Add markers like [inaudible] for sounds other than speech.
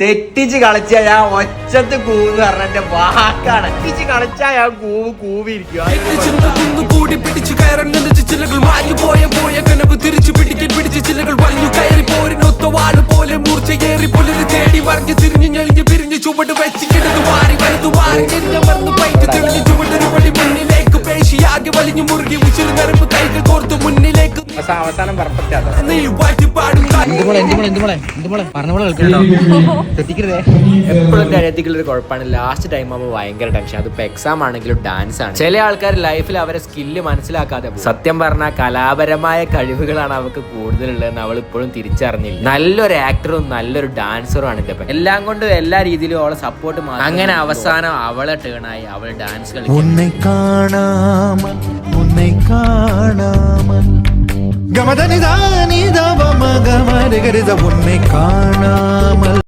തെറ്റിച്ച് കളിച്ച ഞാൻ ഒച്ചത്ത് കൂന്ന് പറഞ്ഞ വാക്കാണ്. തെറ്റിച്ച് കളിച്ചാ ഞാൻ കൂവ് കൂവിരിക്കും വലിഞ്ഞു മുറുകി ഉച്ചിരി നരമ്പ് കൈകൾ കോർത്ത് മുന്നിലേക്ക് അവസാനം [laughs] എപ്പോഴും ഒരു കുഴപ്പമാണ്. ലാസ്റ്റ് ടൈം ആകുമ്പോൾ ഭയങ്കര ടെൻഷൻ അതിപ്പോ എക്സാം ആണെങ്കിലും ഡാൻസ് ആണ്. ചില ആൾക്കാർ ലൈഫിൽ അവരെ സ്കില്ല് മനസ്സിലാക്കാതെ പോകും. സത്യം പറഞ്ഞാൽ കലാപരമായ കഴിവുകളാണ് അവർക്ക് കൂടുതലുള്ളതെന്ന് അവൾ ഇപ്പോഴും തിരിച്ചറിഞ്ഞില്ല. നല്ലൊരു ആക്ടറും നല്ലൊരു ഡാൻസറും ആണ് എന്റെ എല്ലാം കൊണ്ടും എല്ലാ രീതിയിലും അവളെ സപ്പോർട്ട് അങ്ങനെ അവസാനം അവളെ ടേണായി അവൾ ഡാൻസ് കളിക്കും கமதனிதா கமதனிதானிதவ மகமருகரித உன்னை காணாமல்